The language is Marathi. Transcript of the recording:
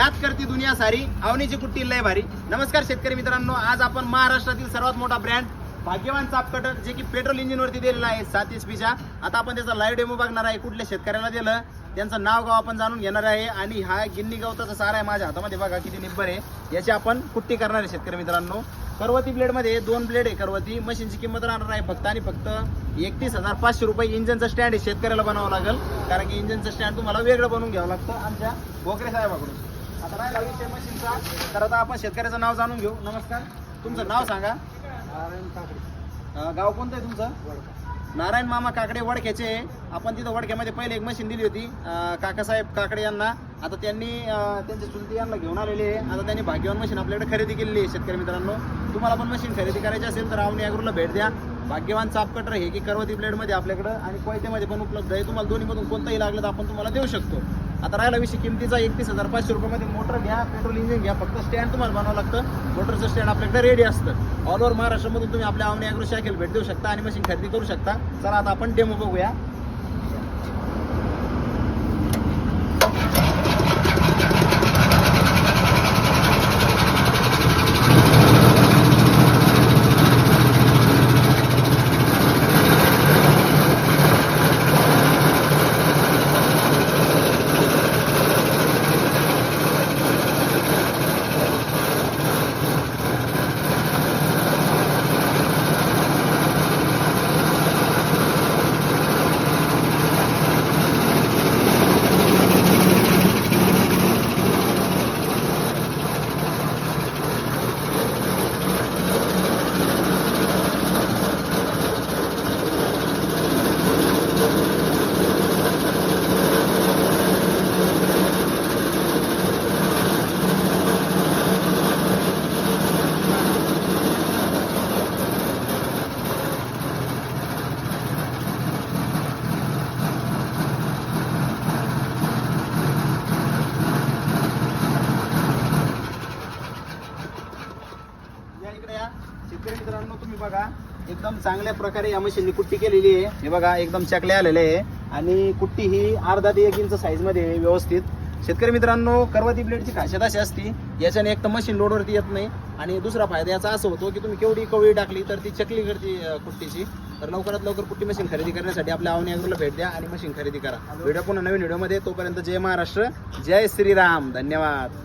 नाच करती दुनिया सारी अवनीची कुट्टी लय भारी. नमस्कार शेतकरी मित्रांनो आज आपण महाराष्ट्रातील सर्वात मोठा ब्रँड भाग्यवान चाप कटर जे की पेट्रोल इंजिन वरती दिलेला आहे सात एच पीच्या आता आपण त्याचा लाईव्ह डेमो बघणार आहे कुठल्या शेतकऱ्याला दिलं त्यांचं नाव गाव आपण जाणून घेणार आहे. आणि हा गिन्नी गवताचा सारा आहे माझ्या हातामध्ये बघा किती निब्बर आहे. याची आपण कुट्टी करणार आहे शेतकरी मित्रांनो. करवती ब्लेडमध्ये दोन ब्लेड आहे करवती. मशीनची किंमत राहणार आहे फक्त आणि फक्त एकतीस हजार पाचशे रुपये. इंजनचं स्टँड आहे शेतकऱ्याला बनावं लागेल. कारण की इंजनचं स्टँड तुम्हाला वेगळं बनवून घ्यावं लागतं आमच्या भोकरे साहेबाकडून. आता राहिला विषय मशीनचा तर आता आपण शेतकऱ्याचं नाव जाणून घेऊ. नमस्कार. तुमचं नाव सांगा. अं, गाव कोणतं आहे तुमचं? नारायण मामा काकडे वडक्याचे. आहे. आपण तिथं वडक्यामध्ये पहिले एक मशीन दिली होती. काकासाहेब काकडे यांना. आता त्यांनी त्यांच्या चुलती यांना घेऊन आलेले आहे. आता त्यांनी भाग्यवान मशीन आपल्याकडे खरेदी केलेली आहे शेतकरी मित्रांनो. तुम्हाला पण मशीन खरेदी करायची असेल तर आवनी अग्रूला भेट द्या. भाग्यवान चाप कटर हे की करवती ब्लेडमध्ये आपल्याकडं आणि कोयत्यामध्ये पण उपलब्ध आहे. तुम्हाला दोन्हीमधून कोणताही लागलं तर आपण तुम्हाला देऊ शकतो. आता राहिला विषय किमतीचा एकतीस हजार पाचशे रुपयामध्ये मोटर घ्या पेट्रोल इंजिन घ्या फक्त स्टँड तुम्हाला बनावं लागतं. मोटरचं स्टँड आपल्याकडे रेडी असतं. ऑल ओव्हर महाराष्ट्रामधून तुम्ही आपल्या आवनी अग्रो शाखेला भेट देऊ शकता आणि मशीन खरेदी करू शकता. चला आता आपण डेमो बघूया. इकडे या. शेतकरी मित्रांनो तुम्ही बघा एकदम चांगल्या प्रकारे या मशीननी कुट्टी केलेली आहे. हे बघा एकदम चकले आलेले आहे. आणि कुट्टी ही अर्धा ते एक इंच साईजमध्ये आहे व्यवस्थित. शेतकरी मित्रांनो करवती ब्लेडची खासियत अशी असती याच्याने एक तर मशीन लोडवरती येत नाही. आणि दुसरा फायदा याचा असा होतो की तुम्ही केवढी कवळी टाकली तर ती चकली करते कुट्टीची. तर लवकरात लवकर कुट्टी मशीन खरेदी करण्यासाठी आपल्या आवनी अग्रोला भेट द्या आणि मशीन खरेदी करा. व्हिडिओ पुन्हा नवीन व्हिडिओमध्ये तोपर्यंत जय महाराष्ट्र जय श्रीराम. धन्यवाद.